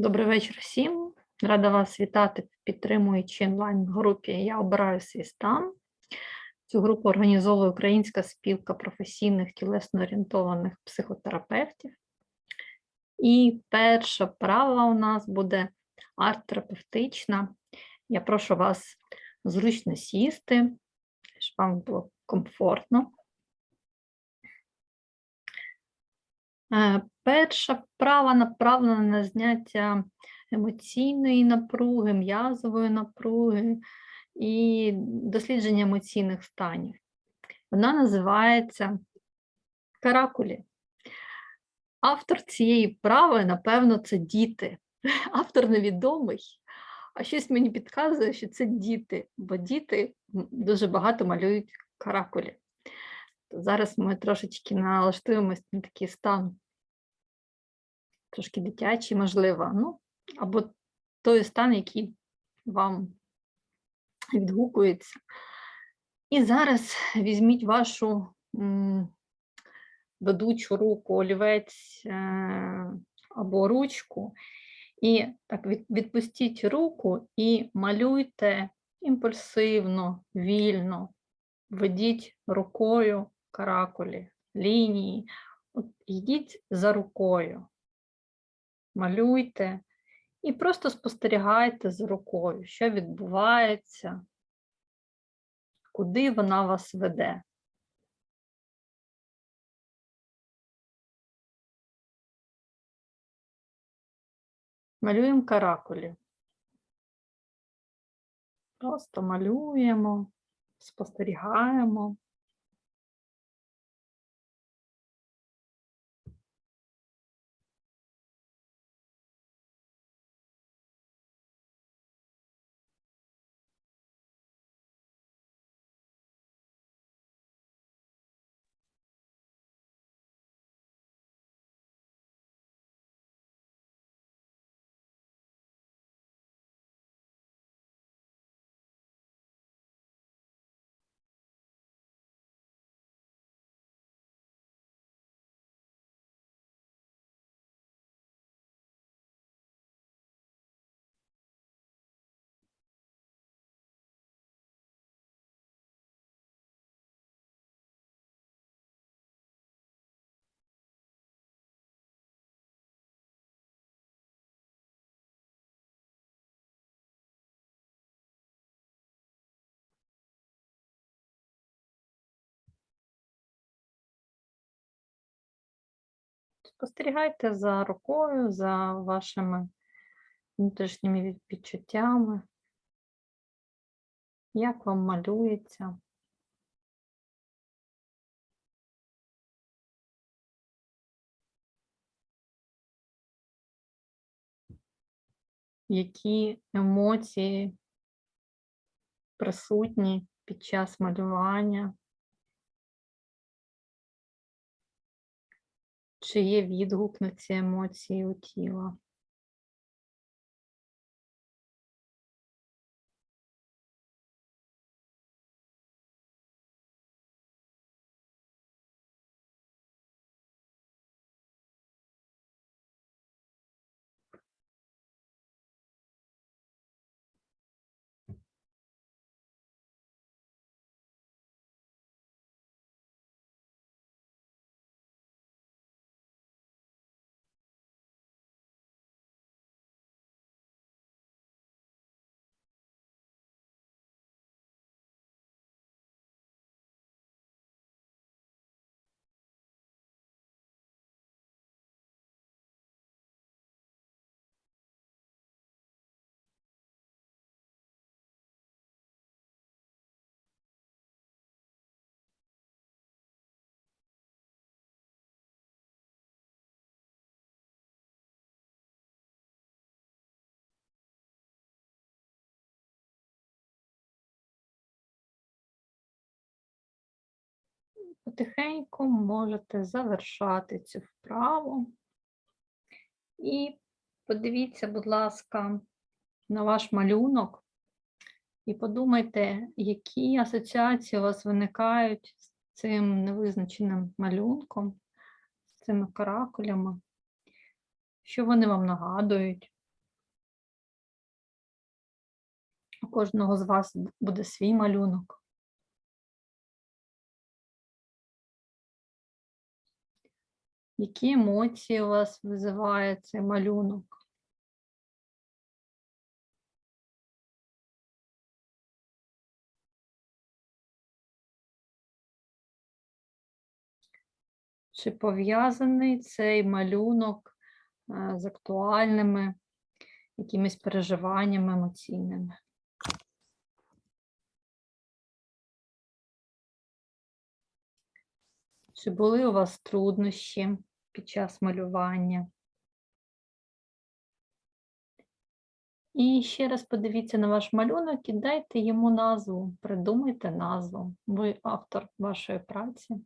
Добрий вечір всім. Рада вас вітати в підтримуючій онлайн-групі Я обираю свій стан. Цю групу організовує Українська спілка професійних тілесно орієнтованих психотерапевтів. І перша права у нас буде арт-терапевтична. Я прошу вас зручно сісти, щоб вам було комфортно. Перша вправа направлена на зняття емоційної напруги, м'язової напруги і дослідження емоційних станів. Вона називається каракулі. Автор цієї вправи, напевно, це діти. Автор невідомий, а щось мені підказує, що це діти, бо діти дуже багато малюють каракулі. Зараз ми трошечки налаштуємось на такий стан, трошки дитячий, можливо, ну, або той стан, який вам відгукується. І зараз візьміть вашу ведучу руку, олівець е, або ручку, і так відпустіть руку і малюйте імпульсивно, вільно, ведіть рукою каракулі, лінії. От Йдіть за рукою, малюйте і просто спостерігайте за рукою, що відбувається, куди вона вас веде. Малюємо каракулі. Просто малюємо, спостерігаємо. Спостерігайте за рукою, за вашими внутрішніми відчуттями, як вам малюється. Які емоції присутні під час малювання? Чи є відгук на ці емоції у тіла? потихеньку можете завершати цю вправу. І подивіться, будь ласка, на ваш малюнок і подумайте, які асоціації у вас виникають з цим невизначеним малюнком, з цими каракулями, що вони вам нагадують. У кожного з вас буде свій малюнок. Які емоції у вас визиває цей малюнок? Чи пов'язаний цей малюнок е, з актуальними якимись переживаннями емоційними? Чи були у вас труднощі під час малювання? І ще раз подивіться на ваш малюнок і дайте йому назву, придумайте назву. Ви автор вашої праці.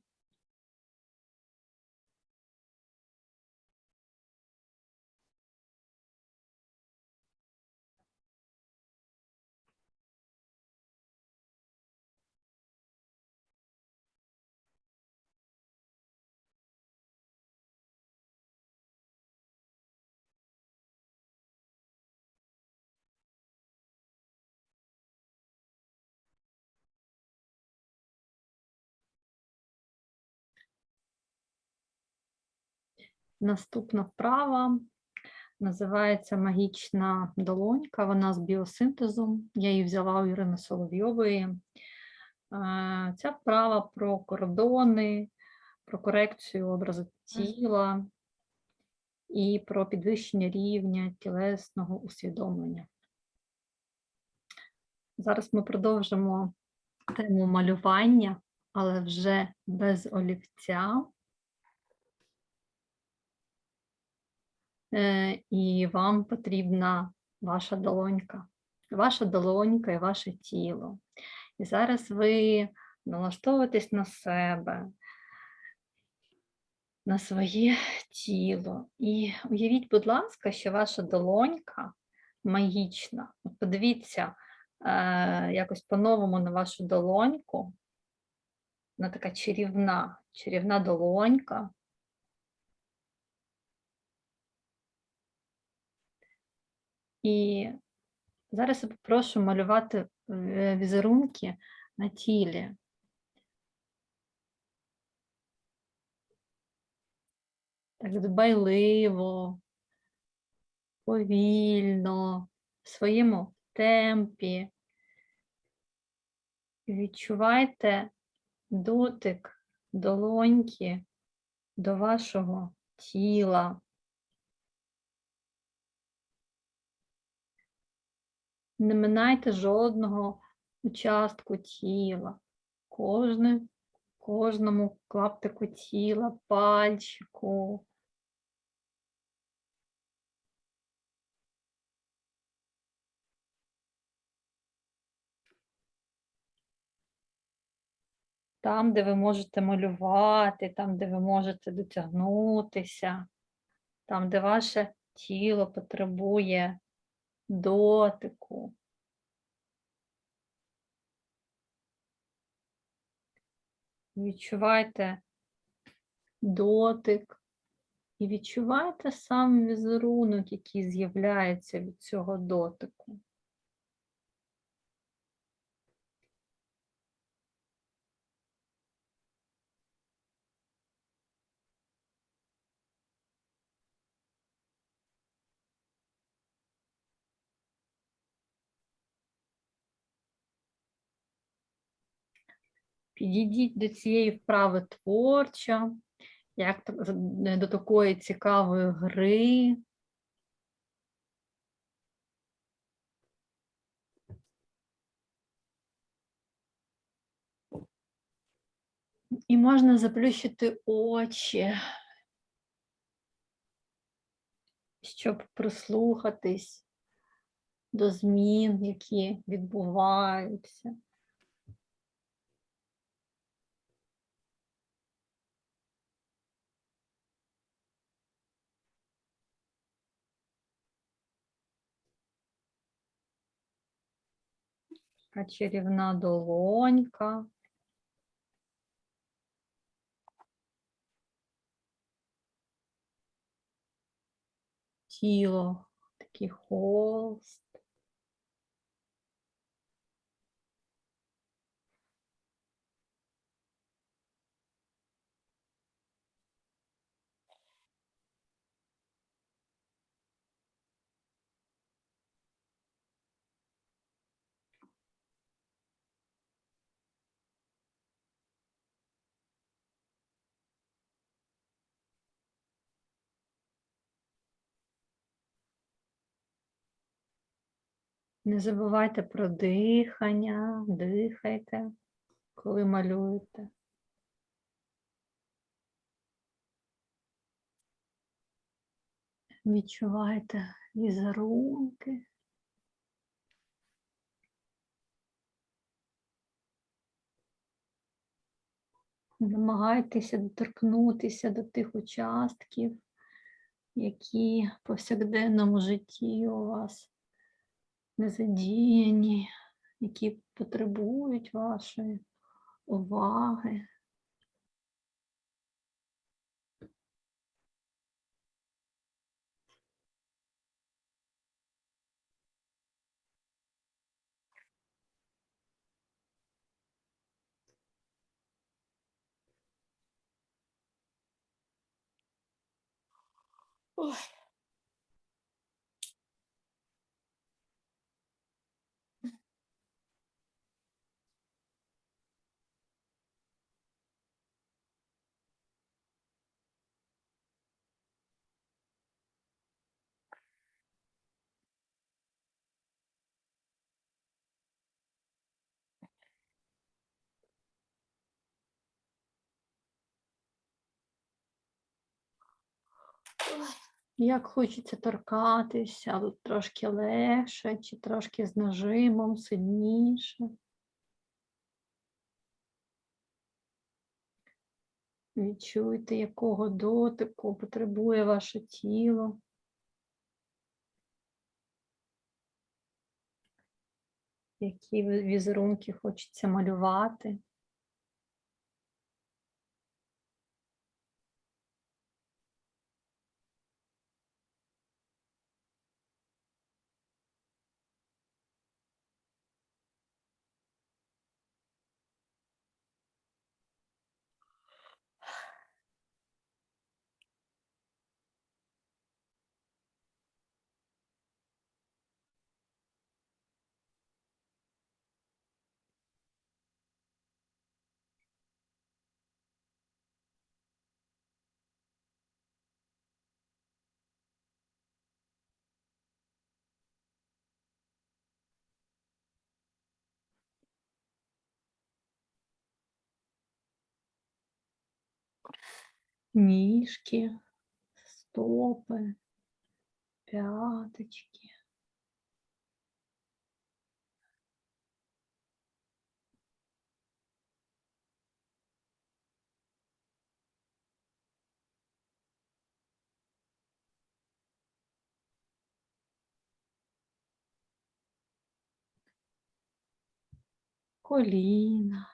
Наступна вправа називається магічна долонька. Вона з біосинтезу. Я її взяла у Ірини Соловйової. Е, Ця вправа про кордони, про корекцію образу тіла і про підвищення рівня тілесного усвідомлення. Зараз ми продовжимо тему малювання, але вже без олівця. Е, і вам потрібна ваша долонька, ваша долонька і ваше тіло. І зараз ви налаштовуєтесь на себе, на своє тіло. І уявіть, будь ласка, що ваша долонька магічна. Подивіться е, якось по-новому на вашу долоньку. Вона така чарівна, чарівна долонька. І зараз я попрошу малювати е, візерунки на тілі. Так дбайливо, повільно, в своєму темпі. Відчувайте дотик долоньки до вашого тіла. Не минайте жодного участку тіла, кожне, кожному клаптику тіла, пальчику. Там, де ви можете малювати, там, де ви можете дотягнутися, там, де ваше тіло потребує дотику. Відчувайте дотик і відчувайте сам візерунок, який з'являється від цього дотику. Підійдіть до цієї вправи творчо, як до такої цікавої гри. І можна заплющити очі, щоб прислухатись до змін, які відбуваються. Така чарівна долонька. Тіло, такий холст. Не забувайте про дихання, дихайте, коли малюєте. Відчувайте візерунки. Намагайтеся доторкнутися до тих участків, які в повсякденному житті у вас не задіяні, які потребують вашої уваги. Як хочеться торкатися, трошки легше, чи трошки з нажимом, сильніше. Відчуйте, якого дотику потребує ваше тіло. Які візерунки хочеться малювати. Ніжки, стопи, п'яточки. Коліна.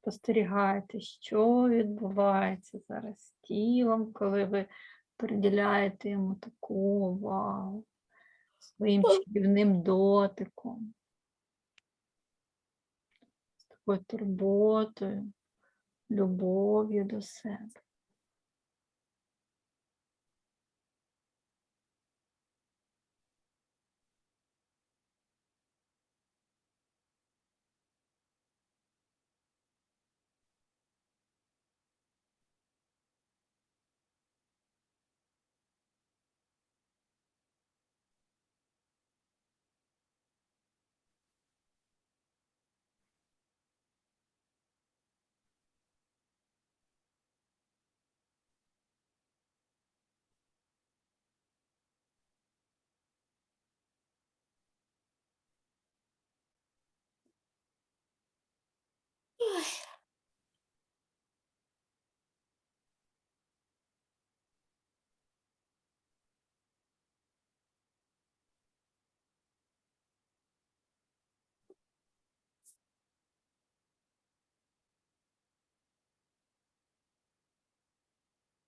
Спостерігайте, що відбувається зараз з тілом, коли ви приділяєте йому таку увагу своїм чарівним дотиком, з такою турботою, любов'ю до себе.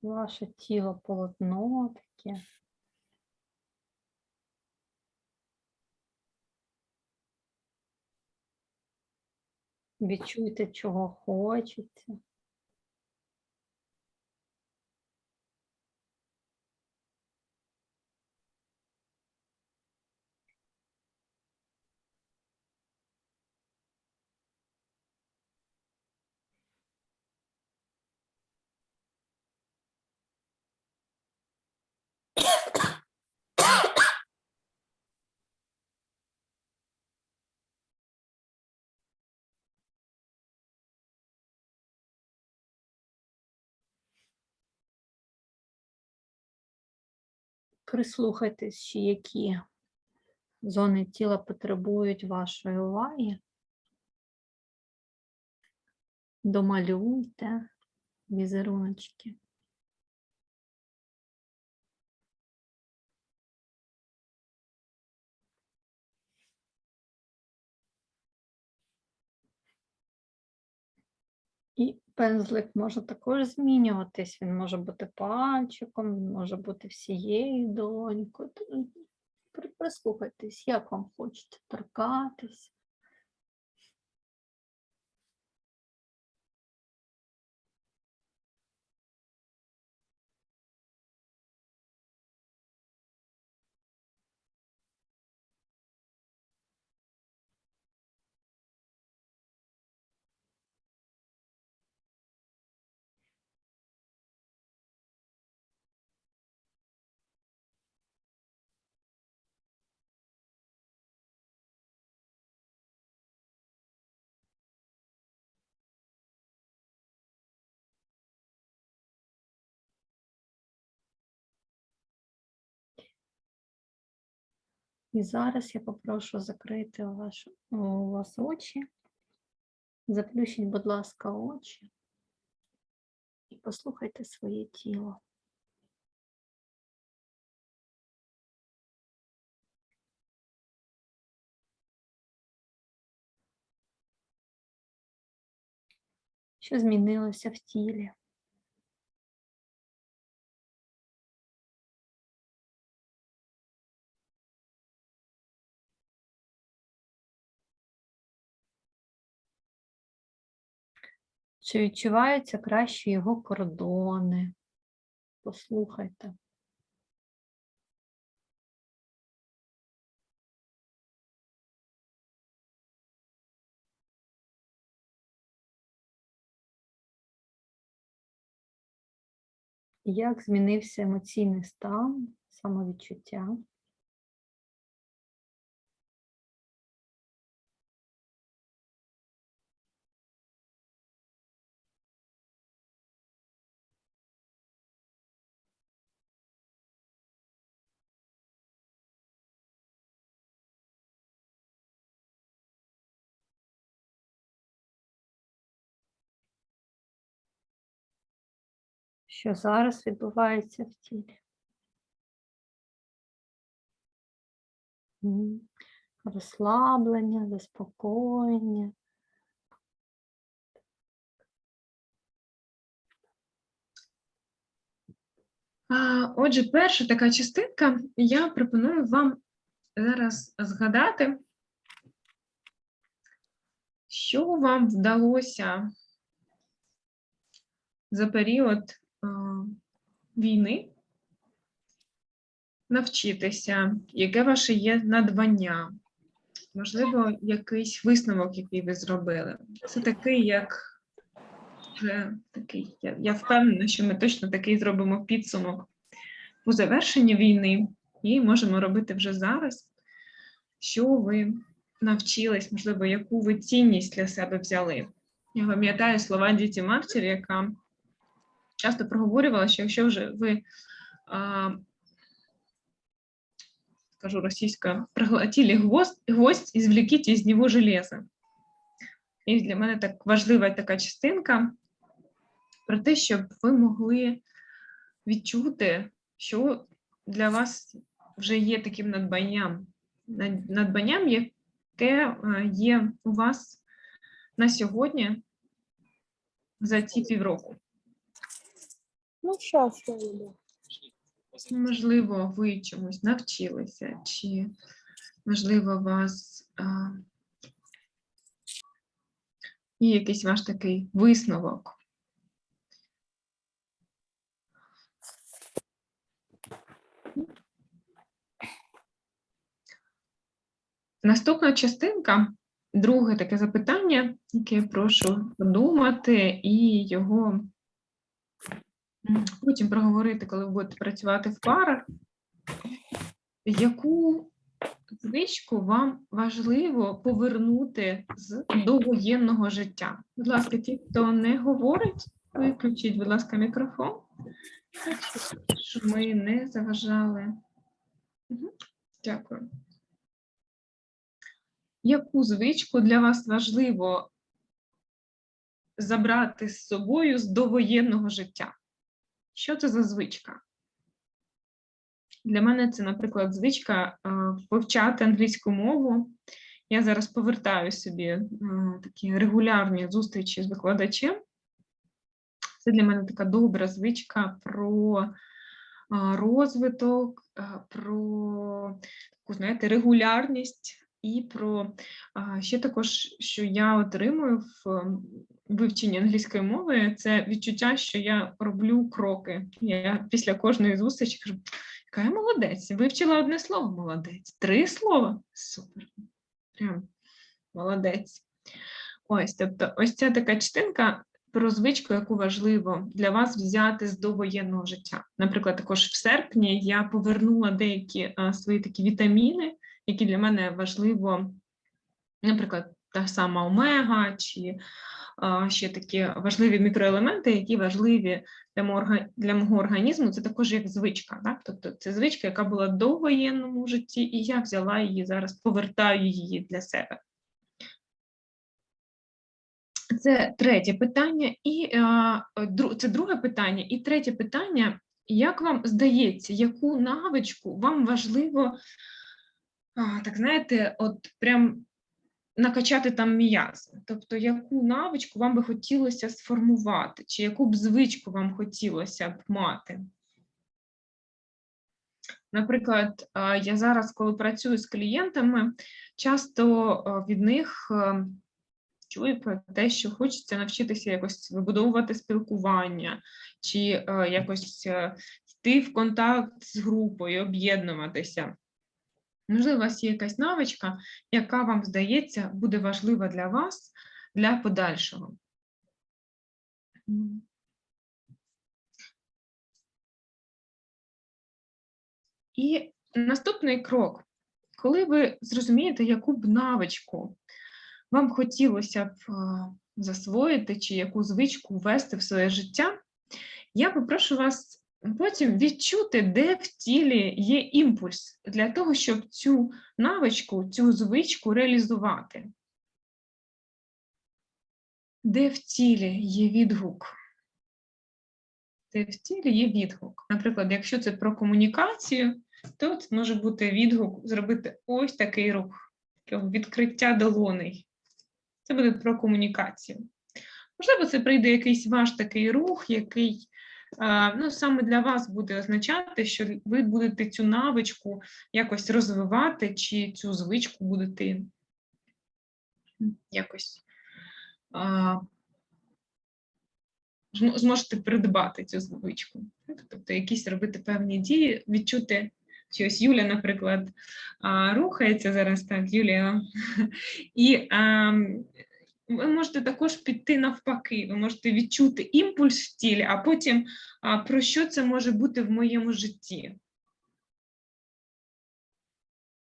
Ваше тіло полотно таке. Відчуйте, чого хочеться. Прислухайтесь, чи які зони тіла потребують вашої уваги. Домалюйте візеруночки. Пензлик може також змінюватись. Він може бути пальчиком, він може бути всією долонькою. Прислухайтесь, як вам хочете торкатись. І зараз я попрошу закрити ваш, у вас очі. Заплющіть, будь ласка, очі і послухайте своє тіло. Що змінилося в тілі? Чи відчуваються краще його кордони? Послухайте. Як змінився емоційний стан, самовідчуття? Що зараз відбувається в тілі? Розслаблення, заспокоєння. Отже, перша така частинка, я пропоную вам зараз згадати, що вам вдалося за період війни навчитися, яке ваше є надбання, можливо, якийсь висновок, який ви зробили. Це такий, як вже такий. Я, я впевнена, що ми точно такий зробимо підсумок у завершенні війни і можемо робити вже зараз, що ви навчились, можливо, яку ви цінність для себе взяли. Я пам'ятаю слова Діті Мартір, яка часто проговорювала, що якщо вже ви, а, скажу російською, проглотили гвоздь, гвоздь, извлекіть із нього железо. І для мене так важлива така частинка про те, щоб ви могли відчути, що для вас вже є таким надбанням, надбанням, яке е, є у вас на сьогодні за ці півроку. Ну, сейчас я иду. Можливо, ви чомусь навчилися, чи можливо, вас а, є якийсь ваш такий висновок. Наступна частинка, друге таке запитання, яке я прошу подумати і його потім проговорити, коли ви будете працювати в парах. яку звичку вам важливо повернути з довоєнного життя? Будь ласка, ті, хто не говорить, виключіть, будь ласка, мікрофон, щоб ми не заважали. Дякую. Яку звичку для вас важливо забрати з собою з довоєнного життя? Що це за звичка? Для мене це, наприклад, звичка е, вивчати англійську мову. Я зараз повертаю собі е, такі регулярні зустрічі з викладачем. Це для мене така добра звичка про е, розвиток, про таку, знаєте, регулярність і про ще також, що я отримую в вивченні англійської мови, це відчуття, що я роблю кроки. Я після кожної зустрічі кажу, яка я молодець, вивчила одне слово, молодець, три слова. Супер. Прям молодець. Ось, тобто, ось ця така частинка про звичку, яку важливо для вас взяти з довоєнного життя. Наприклад, також в серпні я повернула деякі а, свої такі вітаміни, які для мене важливо, наприклад, та сама омега, чи ще такі важливі мікроелементи, які важливі для мого, для мого організму, це також як звичка. Так? Тобто це звичка, яка була до воєнному житті, і я взяла її зараз, повертаю її для себе. Це третє питання, і це друге питання. І третє питання: як вам здається, яку навичку вам важливо, а, так знаєте, от прям накачати там м'язи? Тобто, яку навичку вам би хотілося сформувати, чи яку б звичку вам хотілося б мати? Наприклад, я зараз, коли працюю з клієнтами, часто від них е, чую про те, що хочеться навчитися якось вибудовувати спілкування, чи е, якось е, йти в контакт з групою, об'єднуватися. Можливо, у вас є якась навичка, яка вам здається буде важлива для вас для подальшого. І наступний крок, коли ви зрозумієте, яку б навичку вам хотілося б засвоїти чи яку звичку ввести в своє життя, я попрошу вас потім відчути, де в тілі є імпульс для того, щоб цю навичку, цю звичку реалізувати. Де в тілі є відгук? Де в тілі є відгук. Наприклад, якщо це про комунікацію, то може бути відгук зробити ось такий рух, відкриття долоней. Це буде про комунікацію. Можливо, це прийде якийсь ваш такий рух, який ну, саме для вас буде означати, що ви будете цю навичку якось розвивати, чи цю звичку будете якось зможете придбати цю звичку. Тобто якісь робити певні дії, відчути. Чи ось Юля, наприклад, рухається зараз так, Юлія, і а, ви можете також піти навпаки, ви можете відчути імпульс в тілі, а потім а, про що це може бути в моєму житті.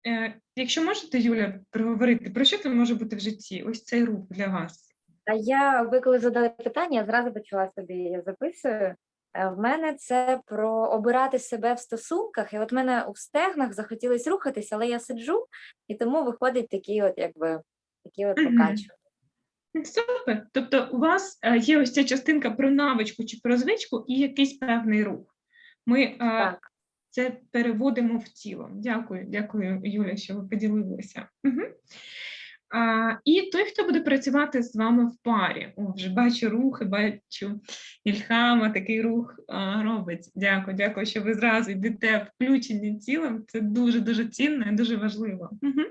Е, якщо можете, Юля, проговорити, про що це може бути в житті? Ось цей рух для вас. А я, ви коли задали питання, я зразу почала собі я записую. Е, В мене це про обирати себе в стосунках. І от мене у стегнах захотілось рухатись, але я сиджу, і тому виходить такі, от якби такі от покачування. Супер. Тобто, у вас е, є ось ця частинка про навичку чи про звичку і якийсь певний рух. Ми е, Так. це переводимо в тіло. Дякую, дякую, Юля, що ви поділилися. Угу. А, і той, хто буде працювати з вами в парі. О, вже бачу рухи, бачу Ільхама, такий рух а, робить. Дякую, дякую, що ви зразу йдете включені тілом. Це дуже дуже цінно і дуже важливо. Угу.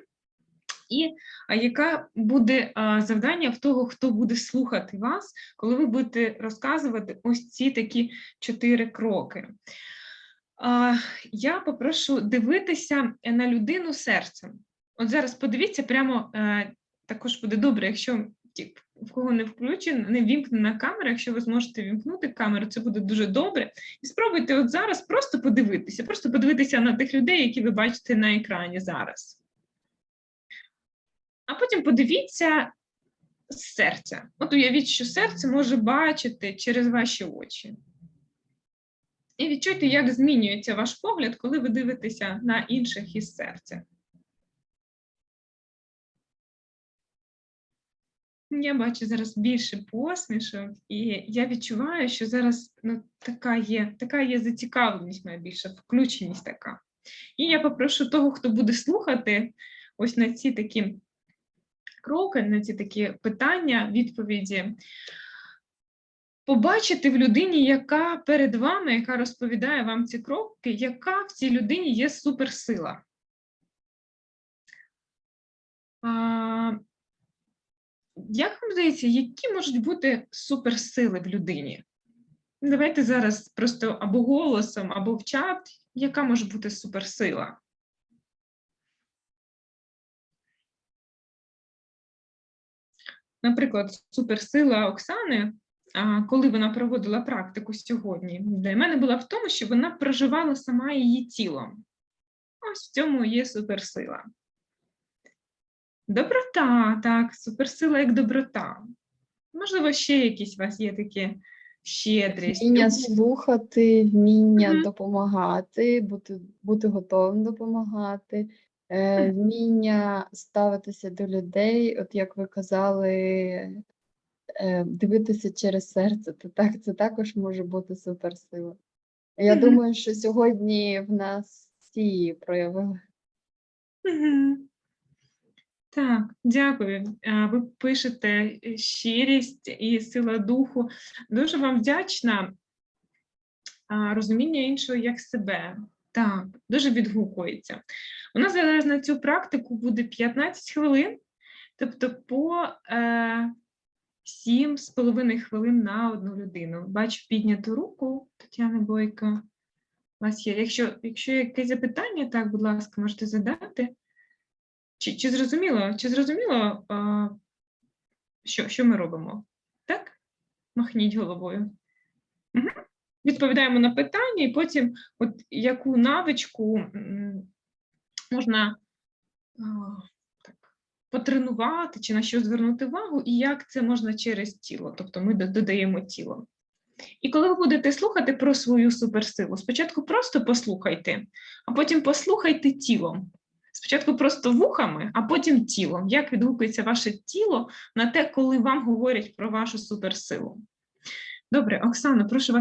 І яке буде завдання в того, хто буде слухати вас, коли ви будете розказувати ось ці такі чотири кроки? Я попрошу дивитися на людину серцем. От зараз подивіться, прямо е, також буде добре, якщо ті, в кого не включена, не вімкнена камера. Якщо ви зможете вімкнути камеру, це буде дуже добре. І спробуйте от зараз просто подивитися, просто подивитися на тих людей, які ви бачите на екрані зараз. А потім подивіться з серця. От уявіть, що серце може бачити через ваші очі. І відчуйте, як змінюється ваш погляд, коли ви дивитеся на інших із серця. Я бачу зараз більше посмішок, і я відчуваю, що зараз ну, така є, така є зацікавленість моя більша, включеність така. І я попрошу того, хто буде слухати ось на ці такі кроки, на ці такі питання, відповіді, побачити в людині, яка перед вами, яка розповідає вам ці кроки, яка в цій людині є суперсила. А, як вам здається, які можуть бути суперсили в людині? Давайте зараз просто або голосом, або в чат, яка може бути суперсила? Наприклад, суперсила Оксани, коли вона проводила практику сьогодні, для мене була в тому, що вона проживала сама її тілом. Ось в цьому є суперсила. Доброта, так, суперсила як доброта. Можливо, ще якісь у вас є такі щедрість. Вміння слухати, вміння Мгм. допомагати, бути, бути готовим допомагати, е, вміння ставитися до людей, от як ви казали, е, дивитися через серце, то так, це також може бути суперсила. Я думаю, що сьогодні в нас всі її проявили. Так, дякую. Ви пишете е, щирість і сила духу. Дуже вам вдячна. Розуміння іншого як себе. Так, дуже відгукується. У нас зараз на цю практику буде 15 хвилин, тобто по е, 7 з половиною хвилин на одну людину. Бачу підняту руку Тетяна Бойко. У вас є. Якщо, якщо є якесь запитання, так, будь ласка, можете задати. Чи, чи зрозуміло, чи зрозуміло, а, що, що ми робимо? Так? Махніть головою. Угу. Відповідаємо на питання, і потім, от яку навичку можна так, потренувати, чи на що звернути увагу, і як це можна через тіло. Тобто ми додаємо тіло. І коли ви будете слухати про свою суперсилу, спочатку просто послухайте, а потім послухайте тілом. Спочатку просто вухами, а потім тілом. Як відгукується ваше тіло на те, коли вам говорять про вашу суперсилу? Добре, Оксано, прошу вас.